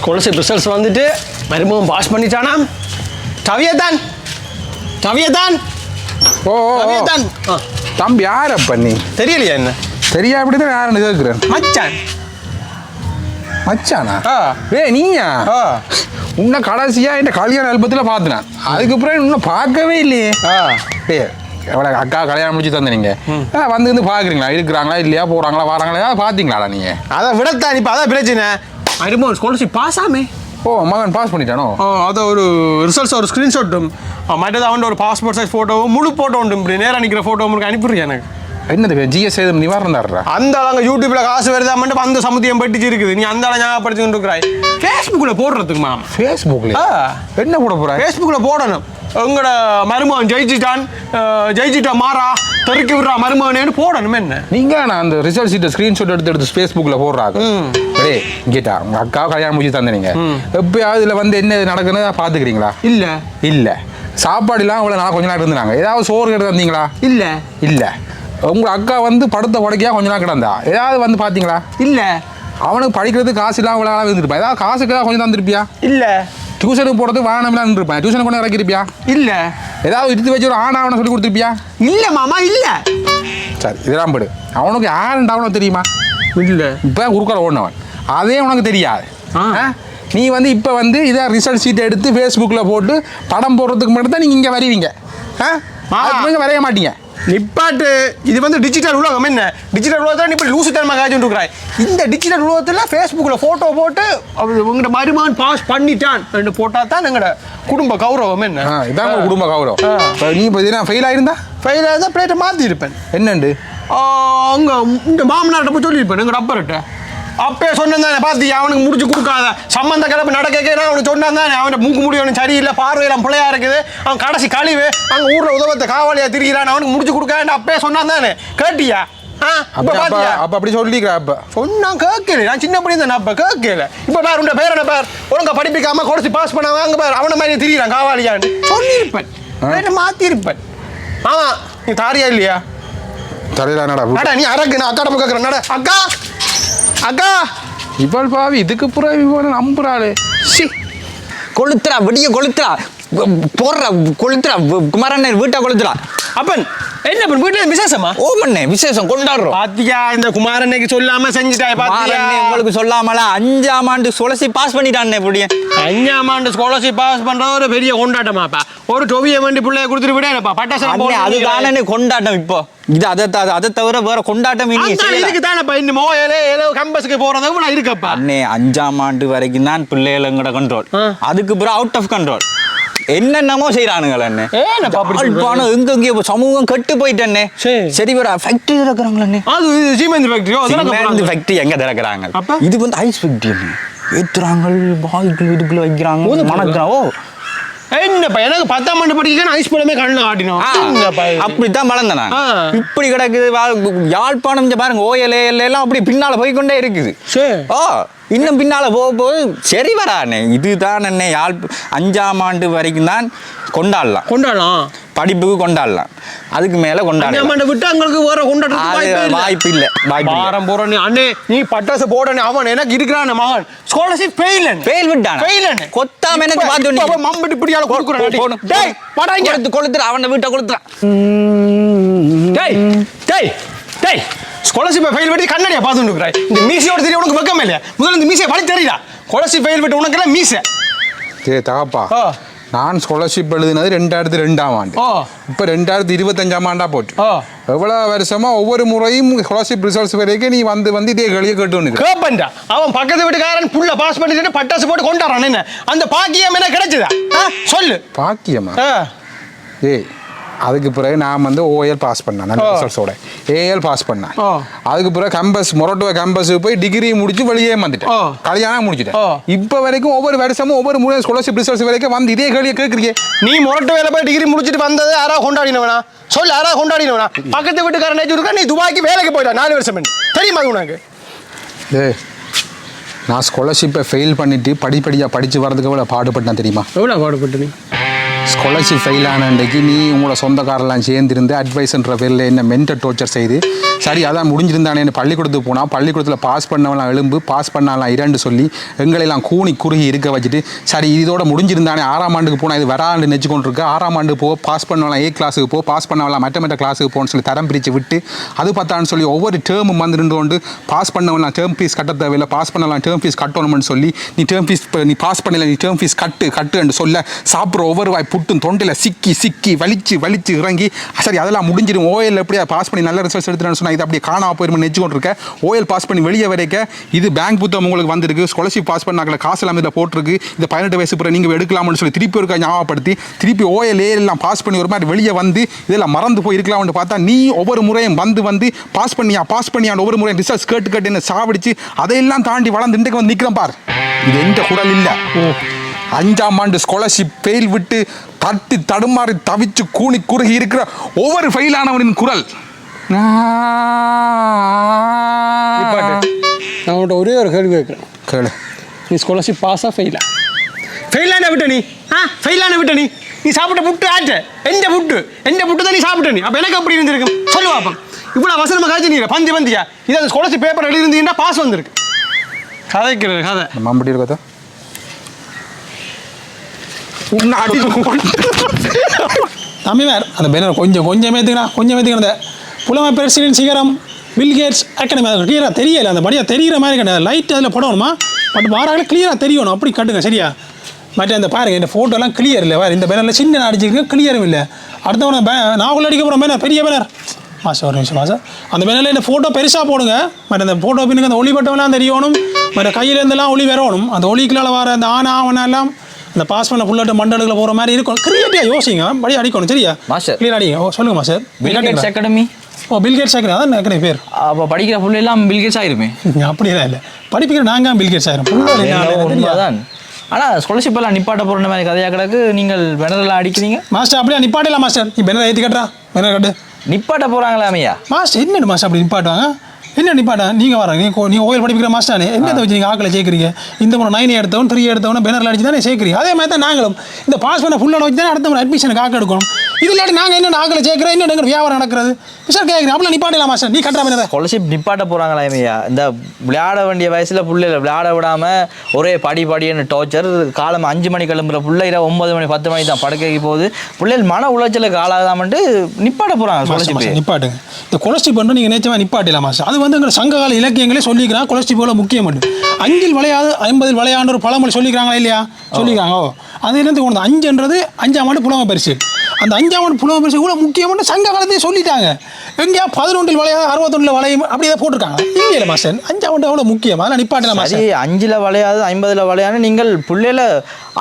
Scholarship results வந்துட்டு மருமகன் pass பண்ணிட்டானா? தவியதான் தவியதான் ஓ. தவியதான் ஆ. தம்பி யாரப்ப நீ? தெரியலையா என்ன? தெரியா அப்படிதான் யாருன்னு கேட்குறேன் மச்சான். மச்சானா. ஏ நீயா? உன்னை கடைசியா இந்த கல்யாண அல்பத்தில் பார்த்தேன் அதுக்கப்புறம் இன்னும் பார்க்கவே இல்லையே. ஏ எவ்வளோ அக்கா கல்யாணம் முடிச்சு தந்த நீங்க? ஆ, வந்து வந்து பார்க்குறீங்களா? இருக்கிறாங்களா? இல்லையா? போகிறாங்களா வராங்களா? ஏதாவது பார்த்தீங்களாடா நீங்கள் அதை விடத்தான் இப்போ அதான் பிரச்சனை. மருமகன் ஸ்காலர்ஷிப் பாஸ் ஆமே ஓ மகன் பாஸ் பண்ணிட்டானோ? அது ஒரு ரிசல்ட்ஸ் ஒரு ஸ்க்ரீன்ஷாட்டும் மற்றது அவன் ஒரு பாஸ்போர்ட் சைஸ் ஃபோட்டோவும் முழு ஃபோட்டோ உண்டு இப்படி நேராக நிற்கிற ஃபோட்டோ உங்களுக்கு அனுப்பிடுறேன் எனக்கு. என்னது ஜிஎஸ் ஏதும் நிவாரணம் தர்றா? அந்த அளங்க யூடியூப்ல காசு வருதாமட்டு அந்த சமுத்தியம் பட்டிச்சு இருக்குது நீ அந்த அளவு ஞாபகப்படுத்திட்டு இருக்கிறாய். ஃபேஸ்புக்கில் போடுறதுக்கு மாமா. ஃபேஸ்புக்கில். என்ன போட போகிறா ஃபேஸ்புக்கில் போடணும். உங்களோட மருமகன் ஜெயிச்சிட்டான் ஜெயிச்சிட்டா மாறா தெருக்கி விடுறா மருமகனேன்னு போடணும் என்ன? நீங்கள் நான் அந்த ரிசல்ட் சீட்டை ஸ்க்ரீன்ஷாட் எடுத்து எடுத்து ஃபேஸ்புக்கில் போடுறாங்க. டே கேட்டா உங்கள் அக்கா கல்யாணம் முடிச்சு தந்தீங்க எப்பயாவது இதில் வந்து என்ன நடக்குன்னு பார்த்துக்கிறீங்களா இல்ல. இல்லை. சாப்பாடுலாம் அவ்வளோ நாள் கொஞ்ச நாள் இருந்தாங்க ஏதாவது சோறு எடுத்து தந்தீங்களா? இல்ல. இல்லை. உங்கள் அக்கா வந்து படுத்த படுக்கையாக கொஞ்ச நாள் கிடந்தா? ஏதாவது வந்து பார்த்தீங்களா இல்ல. அவனுக்கு படிக்கிறதுக்கு காசு இல்லாம இவ்வளோ நாள் இருந்திருப்பான் ஏதாவது காசுக்காக கொஞ்சம் தந்திருப்பியா? இல்ல. டியூஷனுக்கு போகிறதுக்கு வாகனம்லாம் இருந்திருப்பான் டியூஷன் கொண்டு இறக்கிருப்பியா இல்ல. ஏதாவது எடுத்து வச்சு ஒரு ஆண் அவனை சொல்லி கொடுத்துருப்பியா? இல்ல மாமா இல்ல. சரி இதெல்லாம் படு. அவனுக்கு யாருண்டா அவனுக்கு தெரியுமா? இல்ல. இப்போ குறுக்கால ஓடினவன். அதே உனக்கு தெரியாது? நீ வந்து இப்போ வந்து இதை ரிசல்ட் ஷீட் எடுத்து ஃபேஸ்புக்கில் போட்டு படம் போடுறதுக்கு மட்டும் தான் நீங்கள் இங்கே வருவீங்க. ஆ? வரைய மாட்டீங்க. நிப்பாட்டு. இது வந்து டிஜிட்டல் உலகம் என்ன? டிஜிட்டல் உலகத்தில் இப்படி லூசு தனமாக காய்ச்சிட்டு இருக்கிறாய். இந்த டிஜிட்டல் உலகத்தில் ஃபேஸ்புக்கில் ஃபோட்டோ போட்டு அவர் உங்களோட மருமகன் பாஸ் பண்ணிட்டான். என்று போட்டால் தான் எங்களோட குடும்ப கௌரவம் என்ன? இதான் குடும்ப கௌரவம். நீ பார்த்தீங்கன்னா ஃபெயில் ஆயிருந்தா? ஃபெயில் ஆகுதா பிளேட்டை மாற்றி இருப்பேன் என்னண்டு அங்கே இந்த மாமனார்ட்ட போய் சொல்லியிருப்பேன் எங்கள் அப்பர்கிட்ட. அப்பே சொன்னேன் தானே பார்த்தியா அவனுக்கு முடிச்சு கொடுக்காத. சம்மந்த கிளப்பு நடக்க அவனுக்கு சொன்னான் தானே அவன் மூக்கு முடி அவனுக்கு சரியில்லை பார்வையெல்லாம் பிள்ளையா இருக்குது. அவன் கடைசி கழிவு அங்கே ஊரில் உதவத்தை காவாலியா திரிகிறான் அவனுக்கு முடிச்சு கொடுக்கான்னு அப்பே சொன்னான் தானே கேட்டியா அப்போ அப்படி சொல்லிக்கிறா அப்போ. சொன்னான் கேட்கல. நான் சின்ன படி தான் அப்போ கேட்கல. இப்போ பார் உண்ட பேர் என்ன பார்? ஒழுங்கா படிப்பிக்காம கொடுத்து பாஸ் பண்ணாம அங்கே பார். அவனை மாதிரி காவாலியான்னு. சொல்லியிருப்பேன். ஆ. மாற்றிருப்பேன் ஆமா நீ தாரியா இல்லையா? அடா நீ அரக்கு நான் போய் கேட்குறேன் நட அக்கா! அக்கா! இவள் பாவி இதுக்கு புறம் இவன் நம்புறாளே. சி. கொளுத்துறா விடிய கொளுத்துறா. போடுறா கொளுத்துறா. குமாரண்ணன் வீட்டை கொளுத்துறா. அப்பன் என்ன அப்பன் வீட்டுல விசேஷமா? ஓமண்ணே விசேஷம் கொண்டாடுறோம். பாத்தியா இந்த குமாரன்னைக்கு சொல்லாம செஞ்சுட்டாய் பாத்தியா? உங்களுக்கு சொல்லாமல அஞ்சாம் ஆண்டு சுழசி பாஸ் பண்ணிட்டானே இப்படியே அஞ்சாம் ஆண்டு ஸ்காலர்ஷிப் பாஸ் பண்ற ஒரு பெரிய கொண்டாட்டமாப்பா. ஒரு டொவிய வேண்டி பிள்ளைய கொடுத்துட்டு விடேனப்பா பட்டாசு அண்ணே அதுதானே கொண்டாட்டம் இப்போ. இது அதை அதை தவிர வேற கொண்டாட்டம். இதுக்கு தானப்பா இன்னும் கம்பஸுக்கு போறதுக்கு இவ்வளவு இருக்கப்பா. அண்ணே அஞ்சாம் ஆண்டு வரைக்கும் தான் பிள்ளைகளோட கண்ட்ரோல். அதுக்கு பிறகு அவுட் ஆஃப் கண்ட்ரோல் என்னென்னமோ செய்யறானுங்கள? யாழ்ப்பாணம் எங்க சமூகம் கெட்டு போயிட்டேன்னே சரி. வர ஃபேக்டரி திறக்கிறாங்களே அது சீமெந்த் ஃபேக்டரியோ சிமெண்ட் ஃபேக்டரி எங்க திறக்கிறாங்க? இது வந்து ஐஸ் ஃபேக்டரி ஏத்துறாங்க பாய்க்குள்ள இதுக்குள்ள வைக்கிறாங்க ஓ. என்னப்பா எனக்கு பத்தாம் ஆண்டு படிக்க ஐஸ் படமே கண்ணில் காட்டினோம்? அப்படித்தான் வளர்ந்தேன். இப்படி கிடக்குது யாழ்ப்பாணம் பாருங்க ஓயல் ஏஎல் எல்லாம் அப்படி பின்னால போய்க்கொண்டே இருக்குது. சரி. ஓ இன்னும் பின்னால போக போக சரி வரானே இதுதான் என்ன யாழ் அஞ்சாம் ஆண்டு வரைக்கும் தான் கொண்டாடலாம். கொண்டாடலாம். படிப்புக்கு கொண்டாடலாம். அதுக்கு மேல கொண்டாடலாம். விட்டு எங்களுக்கு வேற கொண்டாடுறதுக்கு அது வாய்ப்பே இல்ல. வாய்ப்பு வாரம் போற நீ. அண்ணே நீ பட்டாசு போடனே அவன் எனக்கு இருக்கிறான் மகன். ஸ்காலர்ஷிப் ஃபெயிலன் ஃபெயில் விட்டானா? ஃபெயிலன் கொத்தாம எனக்கு பார்த்து நீ. மம்பட்டி இப்படியால போ- கொடுக்குறான். டேய் வாடா இங்க. கொளுத்து கொளுத்துற அவன வீட்டை கொளுத்துறான் டேய் டேய் டேய். ஸ்காலர்ஷிப் ஃபெயில் விட்டு கண்ணாடியா பார்த்துட்டு இந்த மீசையோட தெரிய உனக்கு வெக்கமே இல்லையா? முதல்ல இந்த மீசையை வழி தெரியல ஸ்காலர்ஷிப் ஃபெயில் விட்டு உனக்கு எல்லாம் மீசை. சே தகப்பா. நான் ஸ்காலர்ஷிப் எழுதினது ரெண்டாயிரத்தி ரெண்டாம் ஆண்டு. இப்போ ரெண்டாயிரத்தி இருபத்தஞ்சாம் ஆண்டா ஆ. எவ்வளோ வருஷமா ஒவ்வொரு முறையும் ஸ்காலர்ஷிப் ரிசல்ட்ஸ் வரைக்கும் நீ வந்து வந்து இதே களியை கேட்டு கேப்பன்டா அவன் பக்கத்து வீட்டுக்காரன் புள்ள பாஸ் பண்ணிட்டு பட்டாசு போட்டு கொண்டாடுறான் என்ன? அந்த பாக்கியம் என்ன கிடைச்சதா? சொல்லு. பாக்கியமா. ஏய் அதுக்கு பிறகு நான் வந்து ஓஎல் பாஸ் பண்ணேன். நல்ல. ரிசல்ட்ஸோட ஏஎல் பாஸ் பண்ணேன். அதுக்கு பிறகு கம்பஸ் மொரட்டுவ கம்பஸ் போய் டிகிரி முடிச்சு வெளியே வந்துட்டேன். கல்யாணம் முடிச்சிட்டேன். இப்போ வரைக்கும் ஒவ்வொரு வருஷமும் ஒவ்வொரு முறை ஸ்காலர்ஷிப் ரிசல்ட்ஸ் வரைக்கும் வந்து இதே கேள்வியை கேட்குறீங்க. நீ முரட்டு வேலை போய் டிகிரி முடிச்சிட்டு வந்தது யாரா கொண்டாடினவனா? சொல்லு யாரா கொண்டாடினவனா? பக்கத்து வீட்டுக்காரன் இருக்கா நீ துபாய்க்கு வேலைக்கு போயிட்டா நாலு வருஷம் தெரியுமா உனக்கு? ஏய் நான் ஸ்காலர்ஷிப்பை ஃபெயில் பண்ணிட்டு படிப்படியாக படித்து வரதுக்கு எவ்வளோ பாடுபட்டேன் தெரியுமா? எவ்வளோ பாடுபட்டு ஸ்காலர்ஷிப் ஃபெயில் ஆன அன்றைக்கு நீ உங்களோட சொந்தக்காரெல்லாம் சேர்ந்திருந்து அட்வைஸ்ன்ற பேரில் என்ன மென்டல் டோர்ச்சர் செய்து சரி அதான் முடிஞ்சிருந்தானே. பள்ளிக்கூடத்துக்கு போனால் பள்ளிக்கூடத்தில் பாஸ் பண்ணவெல்லாம் எலும்பு பாஸ் பண்ணலாம் இரண்டு சொல்லி எங்களெல்லாம் கூனி குறுகி இருக்க வச்சுட்டு சரி இதோட முடிஞ்சிருந்தானே ஆறாம் ஆண்டுக்கு போனால் இது வராண்டு நெச்சு ஆறாம் ஆண்டு போ பாஸ் பண்ணலாம் ஏ கிளாஸுக்கு போ பாஸ் பண்ணலாம் மற்ற மற்ற கிளாஸுக்கு போகணும்னு சொல்லி தரம் பிரித்து விட்டு அது பார்த்தான்னு சொல்லி ஒவ்வொரு டேர்மும் வந்து நின்று கொண்டு பாஸ் பண்ணவெல்லாம் டேர்ம் ஃபீஸ் கட்ட தேவையில்லை பாஸ் பண்ணலாம் டேர்ம் ஃபீஸ் கட்டணும்னு சொல்லி நீ டேர்ம் ஃபீஸ் நீ பாஸ் பண்ணல நீ டேர்ம் ஃபீஸ் கட்டு கட்டுன்னு சொல்ல சாப்பிட்ற ஒவ்வொரு வாய் புட்டும் தொண்டையில் சிக்கி சிக்கி வலிச்சு வலிச்சு இறங்கி சரி அதெல்லாம் முடிஞ்சிடும். ஓஎல் எப்படியா பாஸ் பண்ணி நல்ல ரிசல்ட்ஸ் எடுத்துறேன்னு சொன்னால் இது அப்படியே காணாம போயிருமே நெச்சு கொண்டு இருக்க ஓஎல் பாஸ் பண்ணி வெளியே வரைக்க இது பேங்க் புத்தகம் உங்களுக்கு வந்திருக்கு. ஸ்காலர்ஷிப் பாஸ் பண்ணாக்கல காசு எல்லாம் இதில் போட்டிருக்கு. இந்த பதினெட்டு வயசு பிறகு நீங்கள் எடுக்கலாம்னு சொல்லி திருப்பி ஒருக்கா ஞாபகப்படுத்தி திருப்பி ஓஎல் எல்லாம் பாஸ் பண்ணி ஒரு மாதிரி வெளியே வந்து இதெல்லாம் மறந்து போய் இருக்கலாம்னு பார்த்தா நீ ஒவ்வொரு முறையும் வந்து வந்து பாஸ் பண்ணியா பாஸ் பண்ணியான்னு ஒவ்வொரு முறையும் ரிசல்ட்ஸ் கேட்டு கேட்டு என்ன சாவடிச்சு அதையெல்லாம் தாண்டி வளர்ந்து இன்றைக்கு வந்து நிற்கிறேன் பார். இது எந்த குரல் இல்லை. அஞ்சாம் ஆண்டு ஸ்காலர்ஷிப் ஃபெயில் விட்டு தட்டி தடுமாறி தவிச்சு கூனி குறுகி இருக்கிற ஒவ்வொரு ஃபெயிலானவனின் குரல். நான் உன்கிட்ட ஒரே ஒரு கேள்வி கேட்குறேன். கேளு. நீ ஸ்காலர்ஷிப் பாஸா ஃபெயிலா ஃபெயிலான விட்ட நீ? ஆ ஃபெயிலான விட்ட நீ? நீ சாப்பிட்ட புட்டு ஆச்சு. எந்த புட்டு? எந்த புட்டு தான் நீ சாப்பிட்ட நீ? அப்போ எனக்கு அப்படி இருந்திருக்கும்? சொல்லு பாப்போம் இவ்வளோ அவசரமாக காய்ச்சி நீ பஞ்சு பந்தியா? இது அந்த ஸ்காலர்ஷிப் பேப்பர் எழுதிருந்தீங்கன்னா பாஸ் வந்திருக்கு. கதைக்கிறது கதை. மம்படி இருக்கதா உன்னை அடி தம்பிமார் அந்த பேனர் கொஞ்சம் கொஞ்சம் ஏற்றுக்கணா கொஞ்சம் ஏற்றுக்கணும் உலக புலமை பிரசிடென்ட் சிகரம் பில்கேட்ஸ் அகாடமி அது கிளியராக தெரியல. அந்த படியாக தெரிகிற மாதிரி கிடையாது. லைட் அதில் படணுமா? பட் வாராங்களே கிளியராக தெரியணும். அப்படி கட்டுங்க சரியா? மற்ற இந்த பாருங்க இந்த ஃபோட்டோலாம் கிளியர் இல்லை. வேறு இந்த பேனரில் சின்ன அடிச்சிருக்கு கிளியரும் இல்லை. அடுத்தவன பே நான் அடிக்க போகிற பேனர் பெரிய பேனர் மாசம் ஒரு நிமிஷம் மாசம் அந்த பேனரில் இந்த ஃபோட்டோ பெருசாக போடுங்க. மற்ற அந்த ஃபோட்டோ பின்னுக்கு அந்த ஒளி பட்டவெல்லாம் தெரியணும் மற்ற கையிலேருந்துலாம் ஒளி வரணும். அந்த ஒளிக்குள்ளால் வர அந்த ஆனா ஆவணெல்லாம் அந்த பாஸ் பண்ண புல்லட்டு மண்டலுக்குள்ள போகிற மாதிரி இருக்கும். கிரியேட்டிவாக யோசிங்க. படி அடிக்கணும் சரியா? மாஸ்டர். கிளியர் அடிங்க. ஓ சொல்லுங்க மாஸ்டர் பில்கேட்ஸ் அகாடமி ஓ பில்கேட்ஸ் ஆகிறேன் அதான் எனக்கு பேர்? அப்போ படிக்கிற புள்ள எல்லாம் பில்கேட்ஸ் ஆயிருமே அப்படியெல்லாம் இல்லை. படிப்பிக்கிற நாங்கள் பில்கேட்ஸ் தெரியாது. உண்மைதான் ஆனால் ஸ்காலர்ஷிப் எல்லாம் நிப்பாட்ட போகிற மாதிரி கதையாக கிடக்கு. நீங்கள் வெனரெல்லாம் அடிக்கிறீங்க? மாஸ்டர் அப்படியே? நிப்பாட்டலாம் மாஸ்டர் நீ பெனர் ஏற்றி கட்டுறா பெனர் கட்டு. நிப்பாட்ட போகிறாங்களாமையா மாஸ்டர் என்ன மாஸ்டர் அப்படி நிப்பாட்டுவாங்க? என்ன நிப்பாட்டா நீங்கள் வர நீங்கள் நீ ஓயில் படிக்கிற மாஸ்டரானே என்னத்தை வச்சு நீங்கள் ஆக்களை சேர்க்குறீங்க? இந்த முறை நைன் எடுத்தவன் த்ரீ எடுத்தவன பேனரில் அடிச்சு தானே சேர்க்குறீங்க? அதே மாதிரி தான் நாங்களும். இந்த பாஸ் பண்ண ஃபுல்லாக வச்சு தானே அடுத்த முறை அட்மிஷனுக்கு ஆக்க எடுக்கணும். இது இல்லாட்டி நாங்கள் என்ன ஆக்களை சேர்க்குறோம்? என்ன எங்கள் வியாபாரம் நடக்கிறது? சார் கேட்குறேன் அப்படிலாம் நிப்பாட்டலாம் மாஸ்டர் நீ கட்டுற பேனரை ஸ்காலர்ஷிப் நிப்பாட்ட போகிறாங்களாமையா இந்த விளையாட வேண்டிய வயசில் புள்ளையில விளையாட விடாமல் ஒரே படி படின்னு டார்ச்சர் காலம் அஞ்சு மணி கிளம்புற புள்ள இரவு ஒன்பது மணி பத்து மணி தான் படுக்கைக்கு போகுது. பிள்ளைகள் மன உளைச்சலுக்கு ஆளாகாமட்டு நிப்பாட்ட போகிறாங்க ஸ்காலர்ஷிப் நிப்பாட்டுங்க. இந்த கொலஸ்ட்ரி பண்ணுறது நீங்கள் நேச்சமாக நிப்பாட்டிலாம் மாஸ்டர் அது வந்து எங்கள் சங்ககால இலக்கியங்களே சொல்லிக்கிறாங்க கொலஸ்ட்ரி போல முக்கியம் அஞ்சில் விளையாது ஐம்பதில் விளையாண்டு ஒரு பழமொழி சொல்லிக்கிறாங்களா இல்லையா? சொல்லிக்கிறாங்க ஓ. அது என்னது கொண்டு அஞ்சுன்றது அஞ்சாம் ஆண்டு புலமை பரிசு. அந்த அஞ்சாம் புலமை பரிசு இவ்வளோ முக்கியமான சங்க காலத்தையே சொல்லிட்டாங்க. எங்கேயா பதினொன்றில் விளையாது அறுபத்தொன்னில் வளையும் அப்படி ஏதாவது போட்டிருக்காங்க. இல்லையில மாஸ்டர் அஞ்சாம் ஆண்டு எவ்வளோ முக்கியம்? அதெல்லாம் நிப்பாட்டலாம் சரி மாஸ்டர். அஞ்சுல விளையாது ஐம்பதுல விளையாது நீங்கள் பிள்ளையில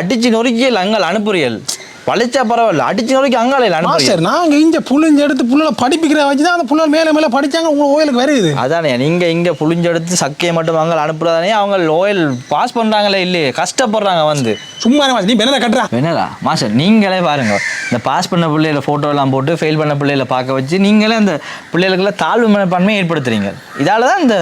அடிச்சு நொறுக்கியல் அங்கால் அனுப்புறியல் பழிச்சா பரவாயில்ல அடிச்சு நொறுக்கி அங்காலையில் மாஸ்டர் நாங்கள் இங்கே புளிஞ்சு எடுத்து புள்ள படிப்பிக்கிற வச்சு தான் அந்த புள்ள மேலே மேலே படித்தாங்க உங்கள் ஓயிலுக்கு வருது. அதானே நீங்க இங்க புளிஞ்செடுத்து சக்கையை மட்டும் அங்கே அனுப்புறதானே அவங்க லோயல் பாஸ் பண்றாங்களே இல்லையே கஷ்டப்படுறாங்க வந்து. சும்மா நீ பெனரை கட்டுறா. என்னடா மாஸ்டர் நீங்களே பாருங்க இந்த பாஸ் பண்ண பிள்ளைகள photo எல்லாம் போட்டு ஃபெயில் பண்ண பிள்ளைகளை பார்க்க வச்சு நீங்களே அந்த பிள்ளைகளுக்குள்ள தாழ்வு மனப்பான்மையை ஏற்படுத்துறீங்க. இதால தான் இந்த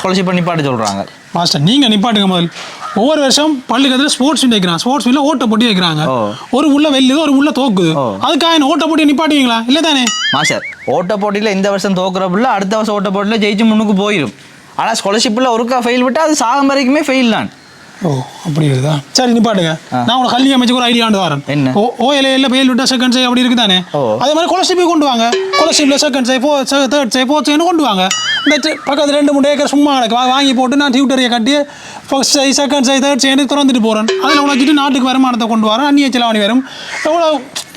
ஸ்காலர்ஷிப் பண்ணி பாட்டு சொல்றாங்க. மாஸ்டர் நீங்கள் நிப்பாட்டுங்க முதல். ஒவ்வொரு வருஷம் பள்ளிக்கத்தில் ஸ்போர்ட்ஸ் மீட் வைக்கிறாங்க ஸ்போர்ட்ஸ் மீட்ல ஓட்ட போட்டி வைக்கிறாங்க. ஒரு உள்ள வெல்லுது ஒரு உள்ள தோக்குது. அதுக்காக என்ன ஓட்ட போட்டி நிப்பாட்டுவீங்களா? இல்லை தானே? மாஸ்டர் ஓட்ட போட்டியில் இந்த வருஷம் தோக்குற பிள்ளை அடுத்த வருஷம் ஓட்ட போட்டியில் ஜெயிச்சு முன்னுக்கு போயிடும் ஆனால் ஸ்காலர்ஷிப்பில் ஒருக்கா ஃபெயில் விட்டால் அது சாகும் வரைக்குமே ஃபெயில் தான். ஓ அப்படி இருக்குதா சரி நிப்பாட்டுங்க நான் உனக்கு கல்வி அமைச்சுக்கு ஒரு ஐடியா வரேன். என்ன? ஓ ஓஎல்ஏல பெயில் விட்டா செகண்ட் சை அப்படி இருக்குதானே? ஓ. அதே மாதிரி கொலஸ்டிபி கொண்டு வாங்க. கொலஸ்டிபில் செகண்ட் சை ஃபோ தேர்ட் சை ஃபோர்த் சைன்னு கொண்டு வாங்க. இந்த பக்கத்துல ரெண்டு மூணு ஏக்கர் சும்மா கிடக்கு வாங்கி போட்டு நான் டியூட்டரியை கட்டி ஃபர்ஸ்ட் சை செகண்ட் சை தேர்ட் சைன்னு திறந்துட்டு போகிறேன் அதில் உழைச்சிட்டு நாட்டுக்கு வருமானத்தை கொண்டு வரேன் அந்நிய செலவாணி வரும். எவ்வளோ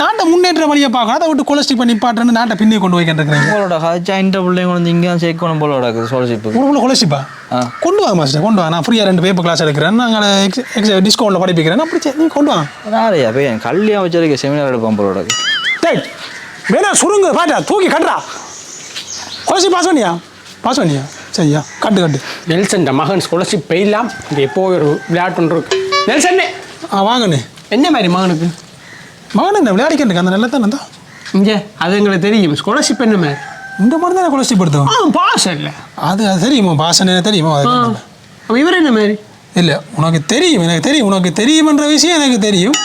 நாட்டை முன்னேற்ற வழியை பார்க்கணும். அதை விட்டு கொலஸ்டி பண்ணி பாட்டுன்னு நாட்டை பின்னி கொண்டு வைக்கின்றேன் உங்களோட ஹஜா இந்த பிள்ளைங்க வந்து இங்கே சேர்க்கணும் போல கிடக்குது ஸ்காலர்ஷிப்பு உள்ள கொலஸ்டிப்பா ஆ. கொண்டு வாங்க மாஸ்டர் கொண்டு வாங்க. நான் ஃப்ரீயாக ரெண்டு பேப்பர் கிளாஸ் எடுக்கிறேன். நாங்கள் எக்ஸ் எக்ஸ் டிஸ்கவுண்ட்டில் படிப்பிக்கிறேன். அப்படி சரி, நீ கொண்டு வாங்க. நிறையா போய் கல்யாணம் வச்சிருக்க செமினார் எடுப்பான் போல கிடக்கு டேய் வேணா சுருங்க பாட்டா தூக்கி கட்டுறா கொலசி பாஸ் பண்ணியா? பாஸ் பண்ணியா? சரியா கட்டு கட்டு. நெல்சன் மகன் ஸ்காலர்ஷிப் பெயிலாம் இங்கே எப்போ ஒரு விளையாட்டு ஒன்று இருக்கு. நெல்சன்னே ஆ வாங்கண்ணே என்ன மாதிரி மகனுக்கு? மகன் என்ன விளையாடிக்கிட்டு அந்த நல்லா தானே தான். இங்கே அது எங்களுக்கு தெரியும். ஸ்காலர்ஷிப் என்ன மாதிரி இந்த மாதிரி தானே கொலசி படுத்தும் ஆ பாஸ் இல்லை அது அது தெரியுமா? பாஸ் என்ன தெரியுமா? அது இவர் என்ன மாதிரி? இல்லை உனக்கு தெரியும் எனக்கு தெரியும் உனக்கு தெரியுமன்ற விஷயம் எனக்கு தெரியும்.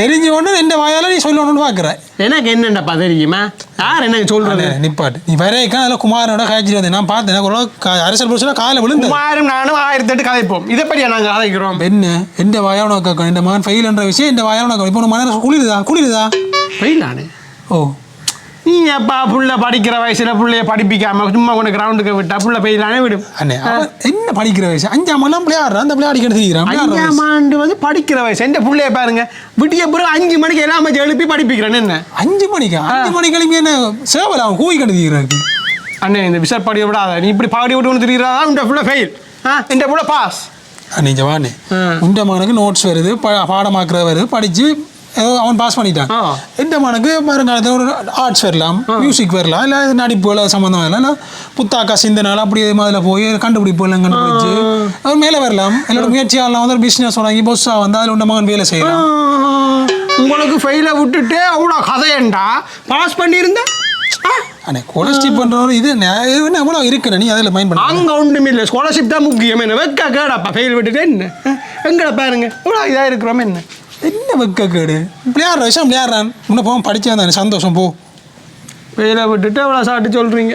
தெரிஞ்ச உடனே எந்த வாயால நீ சொல்லணும்னு பார்க்குற எனக்கு என்னென்னப்பா தெரியுமா யார் எனக்கு சொல்றது? நிப்பாட்டு நீ வரைக்கா அதில் குமாரனோட காய்ச்சி வந்தேன் நான் பார்த்தேன். ஒரு அரசியல் புருஷனா காலை விழுந்து குமாரும் நானும் ஆயிரத்தி எட்டு கதைப்போம். இதை பற்றியா நாங்கள் கதைக்கிறோம்? என்ன எந்த வாயால உனக்கு இந்த மகன் ஃபெயில்ன்ற விஷயம் இந்த வாயால உனக்கு இப்போ மன குளிருதா? குளிருதா? போய் நானே ஓ. நீ எப்பா புள்ள படிக்கிற வயசுல புள்ளைய படிப்பிக்காம சும்மா கொண்டு கிரவுண்டுக்கு விட்டா புள்ள பெய்யலானே விடும். அண்ணே என்ன படிக்கிற வயசு? அஞ்சாம் எல்லாம் விளையாடுறான் அந்த விளையாடிக்கிட்டு தெரியுறான். அஞ்சாம் ஆண்டு வந்து படிக்கிற வயசு. எந்த புள்ளைய பாருங்க. விட்டிய பிறகு அஞ்சு மணிக்கு எல்லாம் வச்சு எழுப்பி படிப்பிக்கிறேன். என்ன? அஞ்சு மணிக்கா? அஞ்சு மணி கிளம்பி என்ன சேவல் அவன் கூவி கண்டு தெரியுறாக்கு அண்ணே இந்த விசார் பாடி விடாத. நீ இப்படி பாடி விட்டு ஒன்று தெரியுறதா? இந்த புள்ள ஃபெயில் ஆ இந்த புள்ள பாஸ் அண்ணே ஜவானே உண்ட மகனுக்கு நோட்ஸ் வருது பாடமாக்குறது வருது படிச்சு ஏதோ அவன் பாஸ் பண்ணிட்டான். ஆ. எந்த மகனுக்கு வருங்காலத்தில் ஒரு ஆர்ட்ஸ் வரலாம் மியூசிக் வரலாம் இல்லை நடிப்புல சம்மந்தம் வரலாம். இல்லை புத்தாக்கா சிந்தனால அப்படி அதில் போய் கண்டுபிடிப்பு எல்லாம் கண்டுபிடிச்சு அவர் மேலே வரலாம். என்னோட முயற்சியாளலாம் வந்து ஒரு பிஸ்னஸ் தொடங்கி பொஸ்ஸாக வந்து அதில் உண்ட மகன் வேலை செய்யலாம். உங்களுக்கு ஃபெயிலை விட்டுட்டு அவ்வளோ கதையண்டா? பாஸ் பண்ணியிருந்தா? அண்ணே கொலஸ்டிப் பண்ணுறவரு இது இது என்ன எவ்வளோ இருக்குண்ணே நீ அதில் மைண்ட் பண்ண அங்கே ஒன்றும் இல்லை ஸ்காலர்ஷிப் தான் முக்கியம். என்ன வெக்க கேடாப்பா ஃபெயில் விட்டுட்டு என்ன பாருங்க இவ்வளோ இதாக இருக்கிறோம் என்ன? என்ன வெக்க கேடு விளையாடுற விஷயம் விளையாடுறான் இன்னும் போக படித்தேன் தானே சந்தோஷம் போ. ஃபெயிலை விட்டுட்டு அவ்வளோ சாப்பிட்டு சொல்கிறீங்க